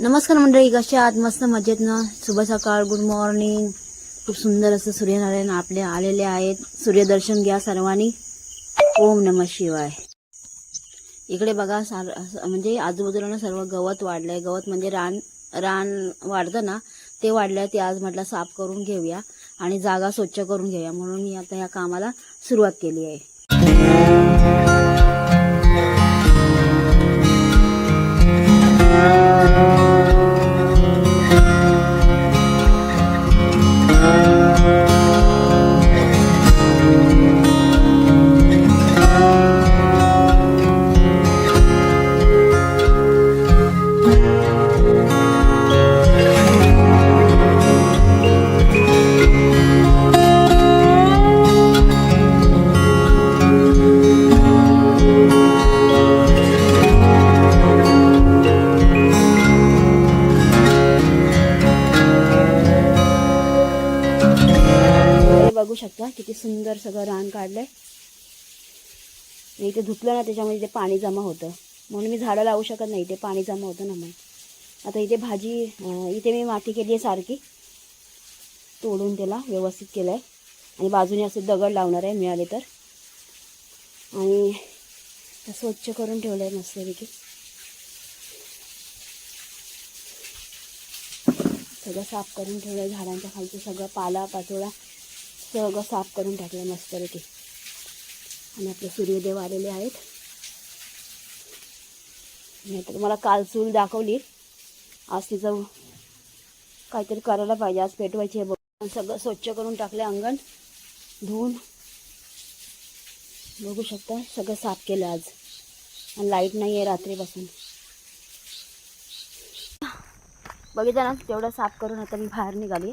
नमस्कार मंडळी कशा आहात? मस्त मजेत ना शुभ सकाळ गुड मॉर्निंग खूप सुंदर असं सूर्यनारायण आपले आलेले आहेत. सूर्यदर्शन घ्या सर्वांनी. ओम नम शिवाय. इकडे बघा सार म्हणजे आजूबाजूला ना सर्व गवत वाढलंय. गवत म्हणजे रान रान वाढतं ना ते वाढलंय ते आज म्हटलं साफ करून घेऊया आणि जागा स्वच्छ करून घेऊया. म्हणून मी आता या कामाला सुरुवात केली आहे. शकता. किती सुंदर सगळं रान काढलंय. आहे इथे धुतलं ना त्याच्यामध्ये ते पाणी जमा होतं. म्हणून मी झाडं लावू शकत नाही ते पाणी जमा होतं ना मग आता इथे भाजी इथे मी माती केली आहे सारखी. तोडून त्याला व्यवस्थित केलं आहे आणि बाजूने असे दगड लावणार आहे मिळाले तर. आणि ते स्वच्छ करून ठेवलं आहे मस्तपैकी. सगळं साफ करून ठेवलं आहे झाडांच्या खालचं सगळं पाला पाचोळा. सगळं साफ करून टाकलं मस्तपैकी आणि आपले सूर्यदेव आलेले आहेत. नाहीतर तुम्हाला मला काल चूल दाखवली. आज तिचं काहीतरी करायला पाहिजे. आज पेटवायची आहे बघ सगळं स्वच्छ करून टाकले अंगण. धुवून. बघू शकता सगळं साफ केलं आज. आणि लाइट नाही आहे रात्रीपासून. बघितलं ना तेवढं साफ करून आता मी बाहेर निघाली.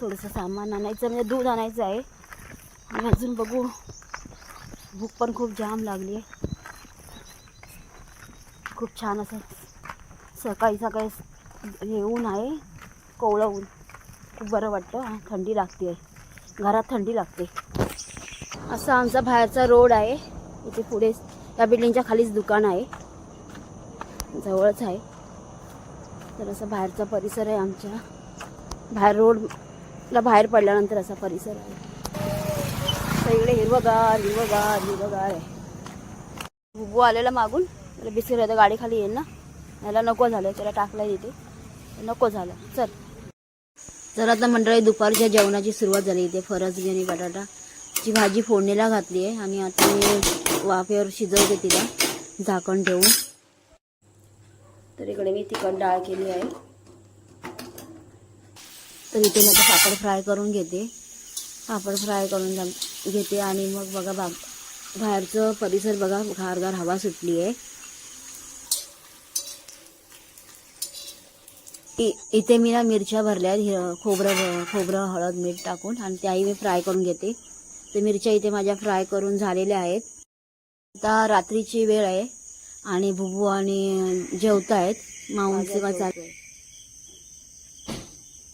थोडंसं सामान आणायचं म्हणजे दूध आणायचं आहे. आणि अजून बघू भूक पण खूप जाम लागली आहे. खूप छान असं सकाळी सकाळी हे ऊन आहे कोवळं ऊन खूप बरं वाटतं थंडी लागते आहे. घरात थंडी लागते. असा आमचा बाहेरचा रोड आहे. इथे पुढे त्या बिल्डिंगच्या खालीच दुकान आहे. जवळच आहे. तर असा बाहेरचा परिसर आहे आमच्या. बाहेर रोड रोडला बाहेर पडल्यानंतर असा परिसर आहे. तर इकडे हिरवगार हिरवगार हिरवगार आहे. बुबू आलेला मागून. त्याला बिस्किट आहे गाडी खाली येईल ना. याला नको झालं त्याला टाकलं तिथे नको झालं. चल. तर आता मंडळी दुपारच्या जेवणाची सुरुवात झाली इथे. फरसबी आणि बटाटा ची भाजी फोडणीला घातली आहे आणि आता मी वाफेवर शिजवते तिला झाकण ठेवून. तर इकडे मी तिखट डाळ केली आहे. तर इथे मी आता पापड फ्राय करून घेते. पापड फ्राय करून घेते आणि मग बघा बा बाहेरचं परिसर बघा गारगार हवा सुटली आहे. इथे मी ना मिरच्या भरल्या आहेत खोबरं खोबरं हळद मीठ टाकून आणि त्याही मी फ्राय करून घेते. तर मिरच्या इथे माझ्या फ्राय करून झालेल्या आहेत. आता रात्रीची वेळ आहे आणि बुबू आणि जेवत आहेत माऊंचं चालू आहे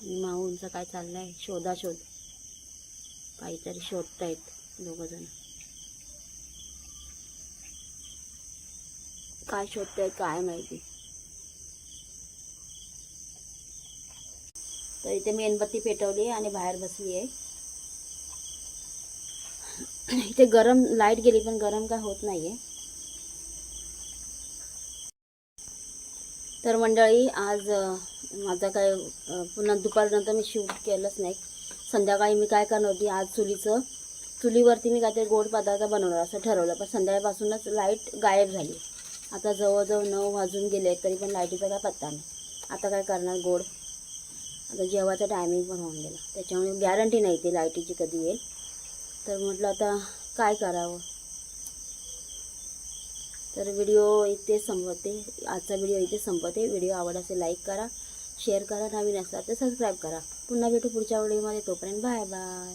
माऊंचं काय चाललंय? शोधा शोध काहीतरी शोधतायत दोघंजण. काय शोधतायत काय माहिती? तर इथे मेणबत्ती पेटवली आणि बाहेर बसली आहे. इथे गरम लाइट गेली पण गरम काय होत नाही आहे तर मंडळी आज माझा माझं काय पुन्हा दुपारनंतर मी शूट केलंच नाही. संध्याकाळी मी काय करणार होती आज चुलीचं चुलीवरती मी काहीतरी गोड पदार्थ बनवणार असं ठरवलं. पण संध्याकाळपासूनच लाइट गायब झाली. आता जवळजवळ नऊ वाजून गेले तरी पण लाईटीचा काय पत्ता नाही. आता काय करणार गोड? आता जेवायचा टायमिंग पण होऊन गेला. त्याच्यामुळे गॅरंटी नाही ती लाईटीची कधी येईल. तर म्हटलं आता काय करावं? तर व्हिडिओ इथे संपवते. आजचा व्हिडिओ इथे संपवते. व्हिडिओ आवड असेल लाईक करा शेअर करा. नवीन असला तर सबस्क्राईब करा. पुन्हा भेटू पुढच्या व्हिडिओमध्ये तोपर्यंत बाय बाय